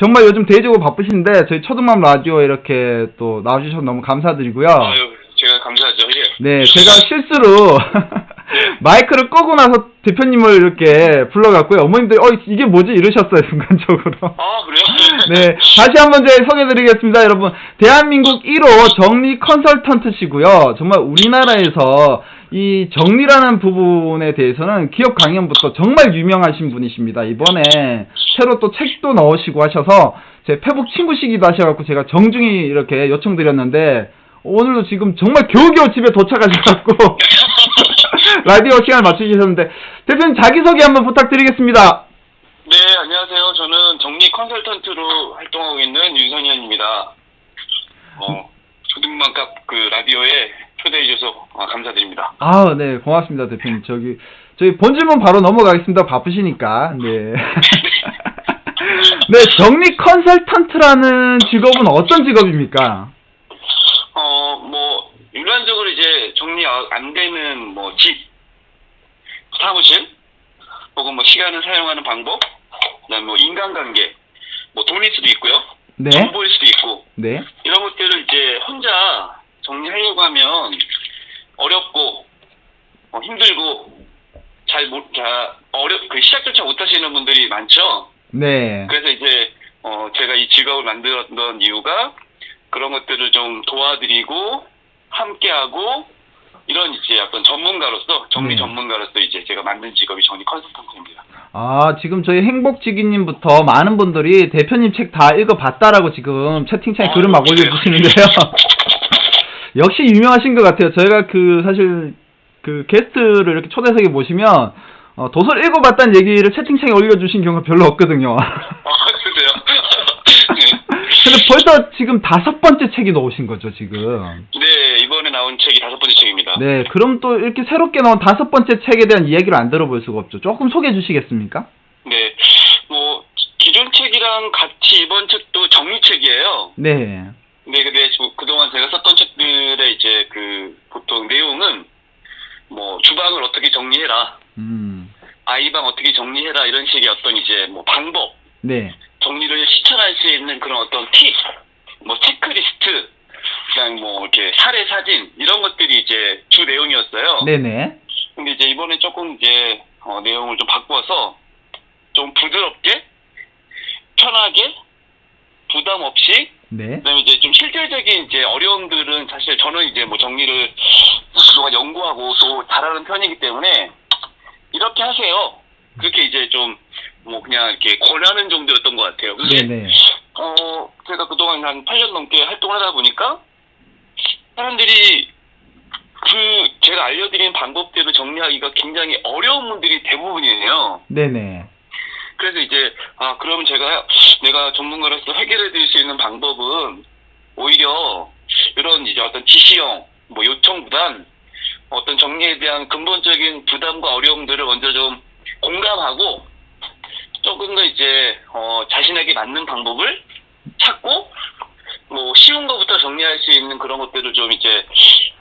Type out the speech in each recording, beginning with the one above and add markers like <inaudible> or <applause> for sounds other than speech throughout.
정말 요즘 대적으로 바쁘신데 저희 초등맘 라디오에 이렇게 또 나와주셔서 너무 감사드리고요. 아유, 제가 감사하죠. 예. 네, 제가 실수로 <laughs> 마이크를 끄고 나서 대표님을 이렇게 불러갔고요. 어머님들이 어 이게 뭐지 이러셨어요 순간적으로. 아, 그래요? <laughs> 네, 다시 한번 제가 소개드리겠습니다, 여러분. 대한민국 1호 정리 컨설턴트시고요. 정말 우리나라에서 이 정리라는 부분에 대해서는 기업 강연부터 정말 유명하신 분이십니다. 이번에 새로 또 책도 넣으시고 하셔서 제 페북 친구시기도 하셔갖고 제가 정중히 이렇게 요청드렸는데 오늘도 지금 정말 겨우겨우 집에 도착하셔갖고 <laughs> 라디오 시간을 맞추셨는데 대표님 자기소개 한번 부탁드리겠습니다. 네, 안녕하세요. 저는 정리 컨설턴트로 활동하고 있는 윤선현입니다. 어, 초등만갑 그 라디오에 초대해 주셔서 아, 감사드립니다. 아, 네, 고맙습니다, 대표님. 저기, 저희 본 질문 바로 넘어가겠습니다. 바쁘시니까. 네. <laughs> 네, 정리 컨설턴트라는 직업은 어떤 직업입니까? 어, 뭐, 일반적으로 이제 정리 아- 안 되는 뭐 집, 사무실, 혹은 뭐 시간을 사용하는 방법, 그다음에 뭐 인간관계, 뭐 돈일 수도 있고요. 네. 정보일 수도 있고, 네. 이런 것들을 이제 혼자 하면 어렵고 어, 힘들고 잘 못, 자, 어렵, 그 시작조차 못 하시는 분들이 많죠. 네. 그래서 이제 어, 제가 이 직업을 만들었던 이유가 그런 것들을 좀 도와드리고 함께하고 이런 이제 어떤 전문가로서 정리 네. 전문가로서 이제 제가 만든 직업이 정리 컨설턴트입니다. 아, 지금 저희 행복지기님부터 많은 분들이 대표님 책 다 읽어봤다라고 지금 채팅창에 아, 글을 막 그래요? 올려주시는데요. 역시 유명하신 것 같아요. 저희가 그, 사실, 그 게스트를 이렇게 초대석에 모시면, 어, 도서를 읽어봤다는 얘기를 채팅창에 올려주신 경우가 별로 없거든요. 아. <laughs> 근데 벌써 지금 다섯 번째 책이 나오신 거죠, 지금. 네, 이번에 나온 책이 다섯 번째 책입니다. 네, 그럼 또 이렇게 새롭게 나온 다섯 번째 책에 대한 이야기를 안 들어볼 수가 없죠. 조금 소개해 주시겠습니까? 네, 뭐 기존 책이랑 같이 이번 책도 정리책이에요. 네. 네, 근데 저- 그동안 제가 썼던 책들의 이제 그 보통 내용은 뭐 주방을 어떻게 정리해라, 음. 아이방 어떻게 정리해라 이런 식의 어떤 이제 뭐 방법, 네. 정리를 실천할 수 있는 그런 어떤 팁, 뭐 체크리스트, 그냥 뭐 이렇게 사례 사진 이런 것들이 이제 주 내용이었어요. 네네. 근데 이제 이번에 조금 이제 어, 내용을 좀 바꾸어서 좀 부드럽게 편하게 부담 없이 네. 그다음에 이제 좀 실질적인 이제 어려움들은 사실 저는 이제 뭐 정리를 그동안 연구하고 또 잘하는 편이기 때문에 이렇게 하세요. 그렇게 이제 좀 뭐 그냥 이렇게 권하는 정도였던 것 같아요. 근데 네네. 어 제가 그동안 한 8년 넘게 활동을 하다 보니까 사람들이 그 제가 알려드린 방법대로 정리하기가 굉장히 어려운 분들이 대부분이에요. 네네. 그래서 이제 아 그럼 제가 내가 전문가로서 해결해 드릴 수 있는 방법은 오히려 이런 이제 어떤 지시형 뭐 요청보단 어떤 정리에 대한 근본적인 부담과 어려움들을 먼저 좀 공감하고 조금 더 이제 어 자신에게 맞는 방법을 찾고 뭐 쉬운 것부터 정리할 수 있는 그런 것들을 좀 이제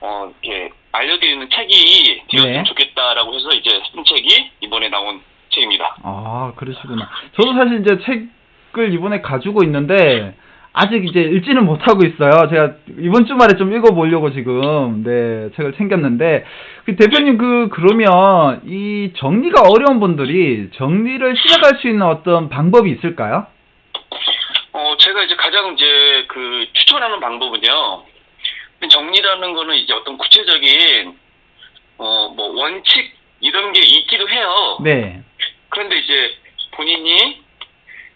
어 이렇게 알려드리는 책이 되었으면 네. 좋겠다라고 해서 이제 쓴 책이 이번에 나온 책입니다. 아, 그러시구나. 저도 사실 이제 책을 이번에 가지고 있는데, 아직 이제 읽지는 못하고 있어요. 제가 이번 주말에 좀 읽어보려고 지금, 네, 책을 챙겼는데, 그 대표님 그, 그러면 이 정리가 어려운 분들이 정리를 시작할 수 있는 어떤 방법이 있을까요? 어, 제가 이제 가장 이제 그 추천하는 방법은요. 정리라는 거는 이제 어떤 구체적인 어, 뭐 원칙 이런 게 있기도 해요. 네. 그런데 이제 본인이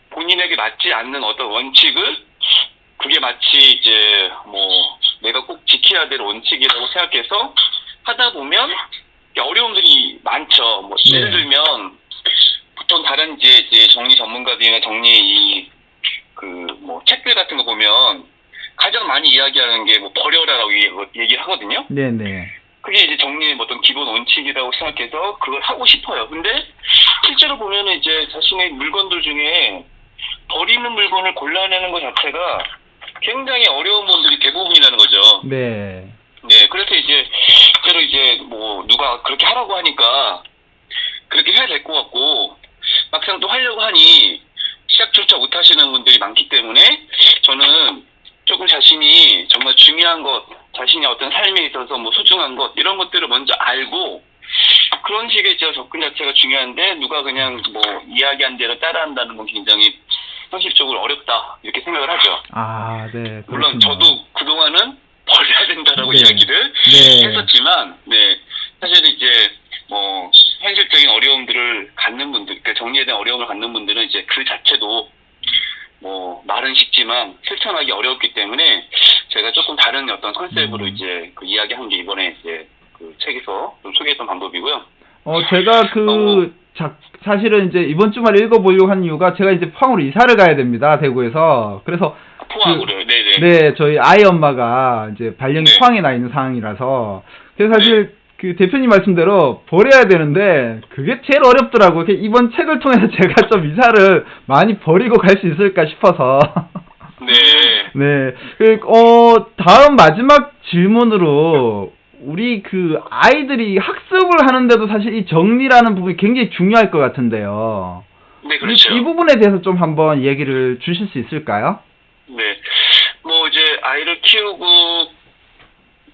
본인에게 맞지 않는 어떤 원칙을 그게 마치 이제 뭐 내가 꼭 지켜야 될 원칙이라고 생각해서 하다 보면 어려움들이 많죠. 뭐 예를 네. 들면 보통 다른 이제, 이제 정리 전문가들이나 정리 이그뭐 책들 같은 거 보면 가장 많이 이야기하는 게 뭐 버려라라고 얘기- 얘기를 하거든요. 네네. 그게 이제 정리의 어떤 기본 원칙이라고 생각해서 그걸 하고 싶어요. 근데 실제로 보면은 이제 자신의 물건들 중에 버리는 물건을 골라내는 것 자체가 굉장히 어려운 분들이 대부분이라는 거죠. 네. 네, 그래서 이제 실제로 이제 뭐 누가 그렇게 하라고 하니까 그렇게 해야 될 것 같고 막상 또 하려고 하니 시작조차 못하시는 분들이 많기 때문에 저는 조금 자신이 정말 중요한 것, 자신의 어떤 삶에 있어서 뭐 소중한 것 이런 것들을 먼저 알고 그런 식의 저 접근 자체가 중요한데 누가 그냥 뭐 이야기한 대로 따라한다는 건 굉장히 현실적으로 어렵다 이렇게 생각을 하죠. 아, 네. 물론 그렇군요. 저도 그동안은 버려야 된다라고 네. 이야기를 네. 했었지만, 네, 사실은 이제 뭐 현실적인 어려움들을 갖는 분들, 그러니까 정리에 대한 어려움을 갖는 분들은 이제 그 자체도 뭐 말은 쉽지만 실천하기 어렵기 때문에 제가 조금 다른 어떤 컨셉으로 음. 이제 그 이야기한 게 이번에 이제 그 책에서 좀 소개했던 방법이고요. 어, 제가 그, 너무- 자, 사실은 이제 이번 주말에 읽어보려고 한 이유가 제가 이제 포항으로 이사를 가야 됩니다, 대구에서. 그래서, 포항으로, 네네. 네, 저희 아이 엄마가 이제 발령이 네. 포항에 나 있는 상황이라서. 그래서 사실 그 대표님 말씀대로 버려야 되는데, 그게 제일 어렵더라고요. 이번 책을 통해서 <laughs> 제가 좀 이사를 많이 버리고 갈 수 있을까 싶어서. <laughs> 네. 네. 그, 어, 다음 마지막 질문으로, 우리 그 아이들이 학습을 하는데도 사실 이 정리라는 부분이 굉장히 중요할 것 같은데요. 네, 그렇죠. 이, 이 부분에 대해서 좀 한번 얘기를 주실 수 있을까요? 네. 뭐 이제 아이를 키우고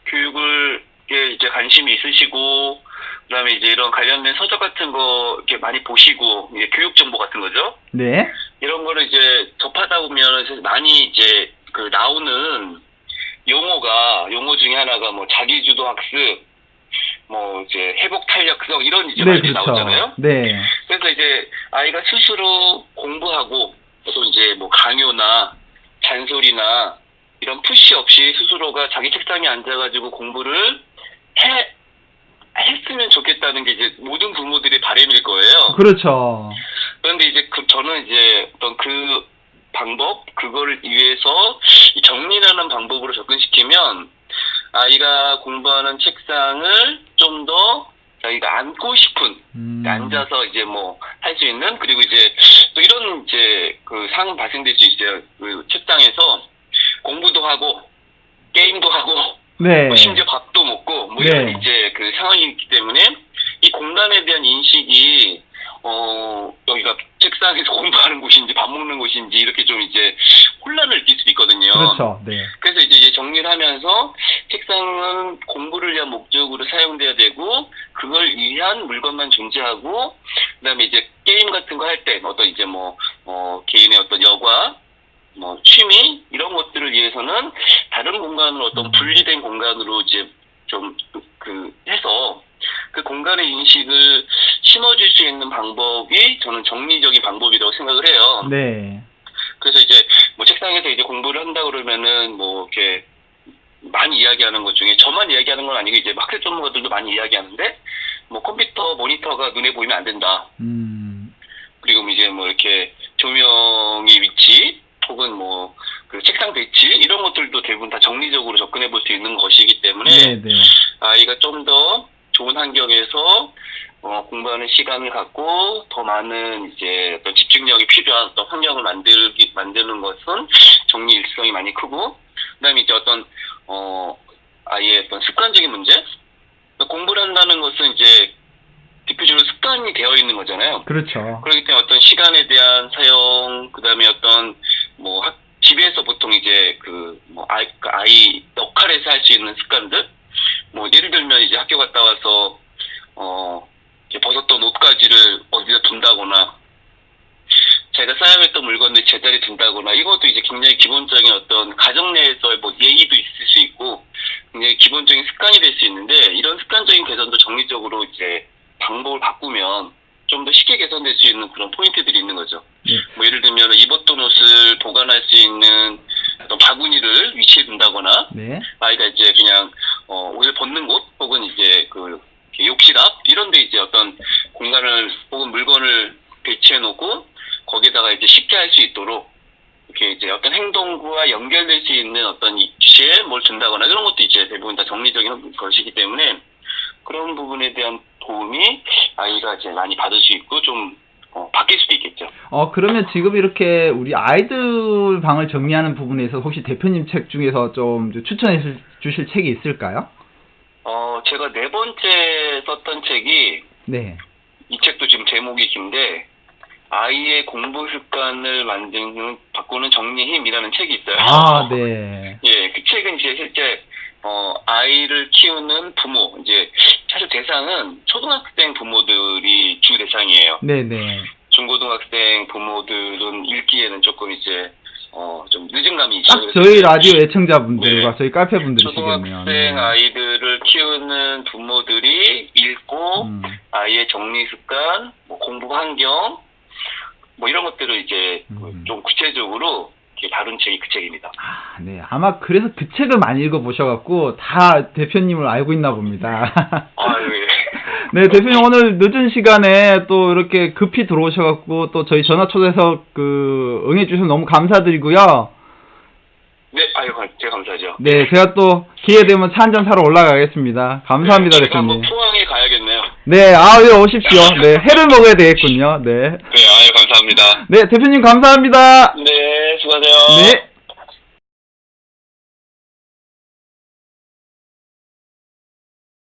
교육을 에 이제 관심이 있으시고 그다음에 이제 이런 관련된 서적 같은 거 이렇게 많이 보시고 이제 교육 정보 같은 거죠. 네. 이런 거를 이제 접하다 보면 많이 이제 그 나오는 용어가 용어 중에 하나가 뭐 자기주도 학습 뭐 이제 회복 탄력성 이런 이제 네, 말들이 그렇죠. 나오잖아요. 네. 그래서 이제 아이가 스스로 공부하고 또 이제 뭐 강요나 잔소리나 이런 푸시 없이 스스로가 자기 책상에 앉아가지고 공부를 해 했으면 좋겠다는 게 이제 모든 부모들의 바람일 거예요. 그렇죠. 그런데 이제 그 저는 이제 어떤 그 방법 그거를 위해서 이 정리라는 방법으로 접근시키면 아이가 공부하는 책상을 좀 더 자기가 앉고 싶은 음. 앉아서 이제 뭐 할 수 있는 그리고 이제 또 이런 이제 그 상황 발생될 수 있어요. 그 책상에서 공부도 하고 게임도 하고 네. 뭐 심지어 밥 도 먹고 뭐 이런 네. 이제 그 상황이 있기 때문에 이 공간에 대한 인식이 어 여기가 책상에서 <laughs> 공부하는 곳인지 밥 먹는 곳인지 이렇게 좀 이제 혼란을 느낄 수 있거든요. 그렇죠. 네. 그래서 이제 이제 정리를 하면서 책상은 공부를 위한 목적으로 사용돼야 되고 그걸 위한 물건만 존재하고 그다음에 이제 게임 같은 거 할 때 어떤 이제 뭐 어, 개인의 어떤 여과 뭐 취미 이런 것들을 위해서는 다른 공간으로 어떤 분리된 공간으로 이제 좀 그 해서 그 공간의 인식을 심어줄 수 있는 방법이 저는 정리적인 방법이라고 생각을 해요. 네. 그래서 이제 뭐 책상에서 이제 공부를 한다 그러면은 뭐 이렇게 많이 이야기하는 것 중에 저만 이야기하는 건 아니고 이제 학교 전문가들도 많이 이야기하는데 뭐 컴퓨터 모니터가 눈에 보이면 안 된다. 음. 그리고 이제 뭐 이렇게 조명의 위치 혹은 뭐 그 책상 배치 이런 것들도 대부분 다 네, 네. 아이가 좀 더 좋은 환경에서 어, 공부하는 시간을 갖고 더 많은 이제 어떤 집중력이 필요한 어떤 환경을 만들기 만드는 것은 정리 일성이 많이 크고 그다음에 이제 어떤 어 아이의 어떤 습관적인 문제 공부를 한다는 것은 이제 대표적으로 습관이 되어 있는 거잖아요. 그렇죠. 그렇기 때문에 어떤 시간에 대한 사용, 그 다음에 어떤, 뭐, 학- 집에서 보통 이제 그, 뭐, 아이, 그 아이 역할에서 할 수 있는 습관들? 뭐, 예를 들면 이제 학교 갔다 와서, 어, 벗었던 옷가지를 어디다 둔다거나, 제가 사용했던 물건을 제자리에 둔다거나, 이것도 이제 굉장히 기본적인 어떤 가정 내에서의 뭐 예의도 있을 수 있고, 굉장히 기본적인 습관이 될 수 있는데, 이런 습관적인 개선도 정리적으로 이제 방법을 바꾸면 좀 더 쉽게 개선될 수 있는 그런 포인트들이 있는 거죠. 네. 뭐 예를 들면 입었던 옷을 보관할 수 있는 어떤 바구니를 위치해 둔다거나 네. 아이가 이제 그냥 어, 옷을 벗는 곳 혹은 이제 그 이렇게 욕실 앞 이런 데 이제 어떤 공간을 혹은 물건을 배치해 놓고 거기다가 이제 쉽게 할 수 있도록 이렇게 이제 어떤 행동과 연결될 수 있는 어떤 위치에 뭘 둔다거나 이런 것도 이제 대부분 다 정리적인 것이기 때문에 그런 부분에 대한 도움이 아이가 이제 많이 받을 수 있고 좀 어, 바뀔 수도 있겠죠. 어, 그러면 지금 이렇게 우리 아이들 방을 정리하는 부분에서 혹시 대표님 책 중에서 좀 추천해 주- 주실 책이 있을까요? 어, 제가 네 번째 썼던 책이 네. 이 책도 지금 제목이 긴데 아이의 공부 습관을 만드는 바꾸는 정리의 힘이라는 책이 있어요. 아, <laughs> 네. 예, 그 책은 이제 실제 어 아이를 키우는 부모 이제 사실 대상은 초등학생 부모들이 주 대상이에요. 네, 네. 중고등학생 부모들은 읽기에는 조금 이제 어 좀 늦은 감이 있죠. 딱 저희 라디오 애청자분들과 네. 저희 카페 분들이시겠네요. 초등학생 아이들을 키우는 부모들이 읽고 음. 아이의 정리 습관, 뭐 공부 환경, 뭐 이런 것들을 이제 음. 좀 구체적으로 다룬 책이 그 책입니다. 아, 네. 아마 그래서 그 책을 많이 읽어보셔갖고 다 대표님을 알고 있나 봅니다. 아유, 예. <laughs> 네, 대표님 오늘 늦은 시간에 또 이렇게 급히 들어오셔갖고 또 저희 전화 초대해서 그 응해주셔서 너무 감사드리고요. 네, 아유, 감- 제가 감사하죠. 네, 제가 또 기회 되면 차 한잔 사러 올라가겠습니다. 감사합니다, 네, 대표님. 네, 아, 예, 오십시오. 네, 회를 먹어야 되겠군요. 네. 네, 아유, 감사합니다. 네, 대표님 감사합니다. 네, 수고하세요. 네.